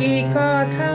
একই কথা